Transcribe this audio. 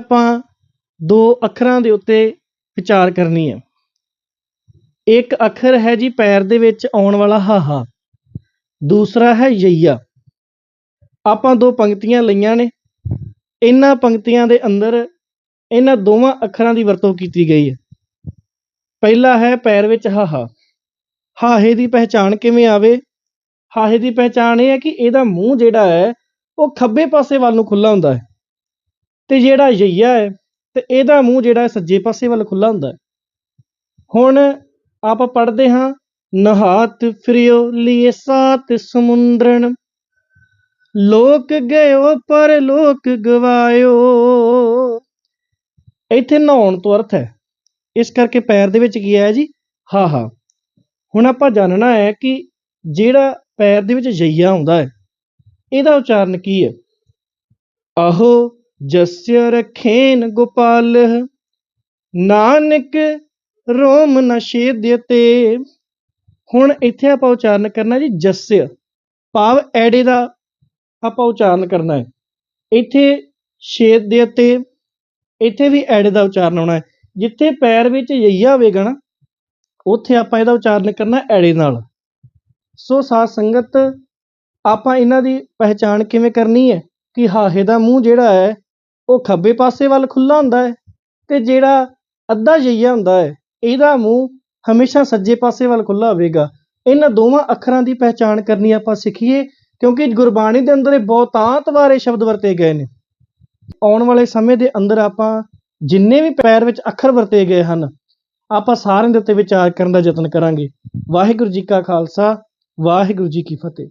ਆਪਾਂ ਦੋ ਅੱਖਰਾਂ ਦੇ ਉੱਤੇ ਵਿਚਾਰ ਕਰਨੀ ਹੈ। ਇੱਕ ਅੱਖਰ ਹੈ ਜੀ ਪੈਰ ਦੇ ਵਿੱਚ ਆਉਣ ਵਾਲਾ ਹਾਹਾ, ਦੂਸਰਾ ਹੈ ਯਈਆ। ਆਪਾਂ ਦੋ ਪੰਕਤੀਆਂ ਲਈਆਂ ਨੇ। ਇਹਨਾਂ ਪੰਕਤੀਆਂ ਦੇ ਅੰਦਰ ਇਹਨਾਂ ਦੋਵਾਂ ਅੱਖਰਾਂ ਦੀ ਵਰਤੋਂ ਕੀਤੀ ਗਈ ਹੈ। ਪਹਿਲਾ ਹੈ ਪੈਰ ਵਿੱਚ ਹਾਹਾ। ਹਾਹੇ ਦੀ ਪਹਿਚਾਣ ਕਿਵੇਂ ਆਵੇ? ਹਾਹੇ ਦੀ ਪਹਿਚਾਣ ਇਹ ਹੈ ਕਿ ਇਹਦਾ ਮੂੰਹ ਜਿਹੜਾ ਹੈ, ਉਹ ਖੱਬੇ ਪਾਸੇ ਵੱਲ ਨੂੰ ਖੁੱਲਾ ਹੁੰਦਾ ਹੈ। ਤੇ ਜਿਹੜਾ ਯਈਆ ਹੈ, ਤੇ ਇਹਦਾ ਮੂੰਹ ਜਿਹੜਾ ਹੈ ਸੱਜੇ ਪਾਸੇ ਵੱਲ ਖੁੱਲਾ ਹੁੰਦਾ ਹੈ। ਹੁਣ ਆਪਾਂ ਪੜ੍ਹਦੇ ਹਾਂ, ਨਹਾਤ ਫਿਰਿਓ ਲੀਏ ਸਾਤ ਸਮੁੰਦਰਨ ਲੋਕ ਗਇਓ ਪਰ ਲੋਕ ਗਵਾਇਓ। ਇੱਥੇ ਨਹਾਉਣ ਤੋਂ ਅਰਥ ਹੈ, ਇਸ ਕਰਕੇ ਪੈਰ ਦੇ ਵਿੱਚ ਕੀ ਆਇਆ ਜੀ? ਹਾਹਾ ਹੁਣ ਆਪਾਂ ਜਾਣਨਾ ਹੈ ਕਿ ਜਿਹੜਾ ਪੈਰ ਦੇ ਵਿੱਚ ਯਈਆ ਹੁੰਦਾ ਹੈ, ਇਹਦਾ ਉਚਾਰਨ ਕੀ ਹੈ? ਆਹੋ ਜਸਯ ਰਖੇਨ ਗੋਪਾਲ, ਨਾਨਕ ਰੋਮ ਨ ਛੇਦਯਤੇ ਹੁਣ ਇੱਥੇ ਆਪਾਂ ਉਚਾਰਨ ਕਰਨਾ ਜੀ ਜਸਯ ਭਾਵ ਐੜੇ ਦਾ ਆਪਾਂ ਉਚਾਰਨ ਕਰਨਾ ਹੈ। ਇੱਥੇ ਛੇਦਯਤੇ ਇੱਥੇ ਵੀ ਐੜੇ ਦਾ ਉਚਾਰਨ ਹੋਣਾ ਹੈ। ਜਿੱਥੇ ਪੈਰ ਵਿੱਚ ਯਈਆ ਹੋਵੇਗਾ ਨਾ, ਉੱਥੇ ਆਪਾਂ ਇਹਦਾ ਉਚਾਰਨ ਕਰਨਾ ਐੜੇ ਨਾਲ। ਸੋ ਸਾਧ ਸੰਗਤ, ਆਪਾਂ ਇਹਨਾਂ ਦੀ ਪਹਿਚਾਣ ਕਿਵੇਂ ਕਰਨੀ ਹੈ? ਕਿ ਹਾਹੇ ਦਾ ਮੂੰਹ ਜਿਹੜਾ ਹੈ ਉਹ ਖੱਬੇ ਪਾਸੇ ਵੱਲ ਖੁੱਲਾ ਹੁੰਦਾ ਹੈ ਤੇ ਜਿਹੜਾ ਅੱਧਾ ਜਈਆ ਹੁੰਦਾ ਹੈ, ਇਹਦਾ ਮੂੰਹ ਹਮੇਸ਼ਾ ਸੱਜੇ ਪਾਸੇ ਵੱਲ ਖੁੱਲਾ ਹੋਵੇਗਾ। ਇਹਨਾਂ ਦੋਵਾਂ ਅੱਖਰਾਂ ਦੀ ਪਹਿਚਾਣ ਕਰਨੀ ਆਪਾਂ ਸਿੱਖੀਏ, ਕਿਉਂਕਿ ਗੁਰਬਾਣੀ ਦੇ ਅੰਦਰ ਇਹ ਬਹੁਤਾਂਤ ਵਾਰੇ ਸ਼ਬਦ ਵਰਤੇ ਗਏ ਨੇ। ਆਉਣ ਵਾਲੇ ਸਮੇਂ ਦੇ ਅੰਦਰ ਆਪਾਂ ਜਿੰਨੇ ਵੀ ਪੈਰ ਵਿੱਚ ਅੱਖਰ ਵਰਤੇ ਗਏ ਹਨ, ਆਪਾਂ ਸਾਰਿਆਂ ਦੇ ਉੱਤੇ ਵਿਚਾਰ ਕਰਨ ਦਾ ਯਤਨ ਕਰਾਂਗੇ। ਵਾਹਿਗੁਰੂ ਜੀ ਕਾ ਖਾਲਸਾ, ਵਾਹਿਗੁਰੂ ਜੀ ਕੀ ਫਤਿਹ।